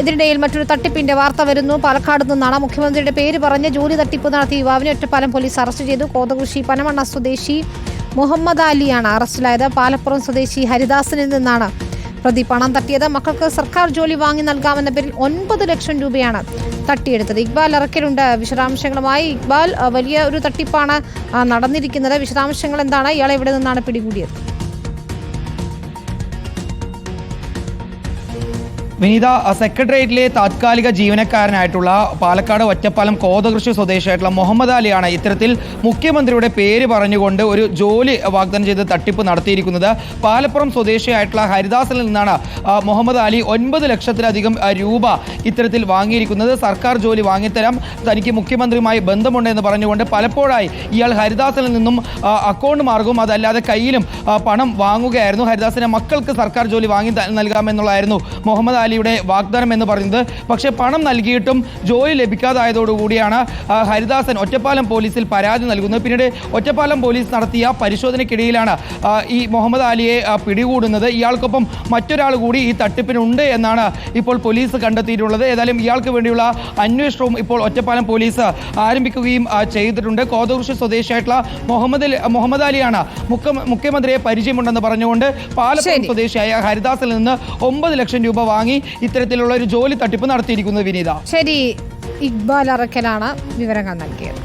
ഇതിനിടയിൽ മറ്റൊരു തട്ടിപ്പിന്റെ വാർത്ത വരുന്നു. പാലക്കാട് നിന്നാണ് മുഖ്യമന്ത്രിയുടെ പേര് പറഞ്ഞ് ജോലി തട്ടിപ്പ് നടത്തിയ യുവാവിനെ ഒറ്റപ്പാലം പോലീസ് അറസ്റ്റ് ചെയ്തു. കോതകൃഷി പനമണ്ണ സ്വദേശി മുഹമ്മദ് അലിയാണ് അറസ്റ്റിലായത്. പാലപ്പുറം സ്വദേശി ഹരിദാസനിൽ നിന്നാണ് പ്രതി പണം തട്ടിയത്. മക്കൾക്ക് സർക്കാർ ജോലി വാങ്ങി നൽകാമെന്ന പേരിൽ ഒൻപത് ലക്ഷം രൂപയാണ് തട്ടിയെടുത്തത്. ഇക്ബാൽ ഇറക്കലുണ്ട് വിശദാംശങ്ങളുമായി ഇക്ബാൽ വലിയ ഒരു തട്ടിപ്പാണ് നടന്നിരിക്കുന്നത്. വിശദാംശങ്ങൾ എന്താണ്? ഇയാളെ ഇവിടെ നിന്നാണ് പിടികൂടിയത്? വിനീത സെക്രട്ടേറിയറ്റിലെ താത്കാലിക ജീവനക്കാരനായിട്ടുള്ള പാലക്കാട് ഒറ്റപ്പാലം കോതകൃഷി സ്വദേശിയായിട്ടുള്ള മുഹമ്മദ് അലിയാണ് ഇത്തരത്തിൽ മുഖ്യമന്ത്രിയുടെ പേര് പറഞ്ഞുകൊണ്ട് ഒരു ജോലി വാഗ്ദാനം ചെയ്ത് തട്ടിപ്പ് നടത്തിയിരിക്കുന്നത്. പാലപ്പുറം സ്വദേശിയായിട്ടുള്ള ഹരിദാസിൽ നിന്നാണ് മുഹമ്മദ് അലി ഒൻപത് ലക്ഷത്തിലധികം രൂപ ഇത്തരത്തിൽ വാങ്ങിയിരിക്കുന്നത്. സർക്കാർ ജോലി വാങ്ങിത്തരാം തനിക്ക് മുഖ്യമന്ത്രിയുമായി ബന്ധമുണ്ടെന്ന് പറഞ്ഞുകൊണ്ട് പലപ്പോഴായി ഇയാൾ ഹരിദാസിൽ നിന്നും അക്കൗണ്ട് മാർഗവും അതല്ലാതെ കയ്യിലും പണം വാങ്ങുകയായിരുന്നു. ഹരിദാസിന്റെ മക്കൾക്ക് സർക്കാർ ജോലി വാങ്ങി നൽകാമെന്നുള്ളതായിരുന്നു മുഹമ്മദ് അലിയുടെ വാഗ്ദാനം എന്ന് പറയുന്നത്. പക്ഷേ പണം നൽകിയിട്ടും ജോലി ലഭിക്കാതായതോടുകൂടിയാണ് ഹരിദാസൻ ഒറ്റപ്പാലം പോലീസിൽ പരാതി നൽകുന്നത്. പിന്നീട് ഒറ്റപ്പാലം പോലീസ് നടത്തിയ പരിശോധനയ്ക്കിടയിലാണ് ഈ മുഹമ്മദ് അലിയെ പിടികൂടുന്നത്. ഇയാൾക്കൊപ്പം മറ്റൊരാൾ കൂടി ഈ തട്ടിപ്പിനുണ്ട് എന്നാണ് ഇപ്പോൾ പോലീസ് കണ്ടെത്തിയിട്ടുള്ളത്. ഏതായാലും ഇയാൾക്ക് വേണ്ടിയുള്ള അന്വേഷണവും ഇപ്പോൾ ഒറ്റപ്പാലം പോലീസ് ആരംഭിക്കുകയും ചെയ്തിട്ടുണ്ട്. കോതകൃഷി സ്വദേശിയായിട്ടുള്ള മുഹമ്മദ് മുഹമ്മദ് അലിയാണ് മുഖ്യ- മുഖ്യമന്ത്രിയെ പരിചയമുണ്ടെന്ന് പറഞ്ഞുകൊണ്ട് പാലക്കാട്. സ്വദേശിയായ ഹരിദാസിൽ നിന്ന് ഒമ്പത് ലക്ഷം രൂപ വാങ്ങി ഇത്തരത്തിലുള്ള ഒരു ജോലി തട്ടിപ്പ് നടത്തിയിരിക്കുന്നത് വിനീത. ശരി ഇക്ബാൽ അറക്കലാണ് വിവരങ്ങൾ നൽകിയത്.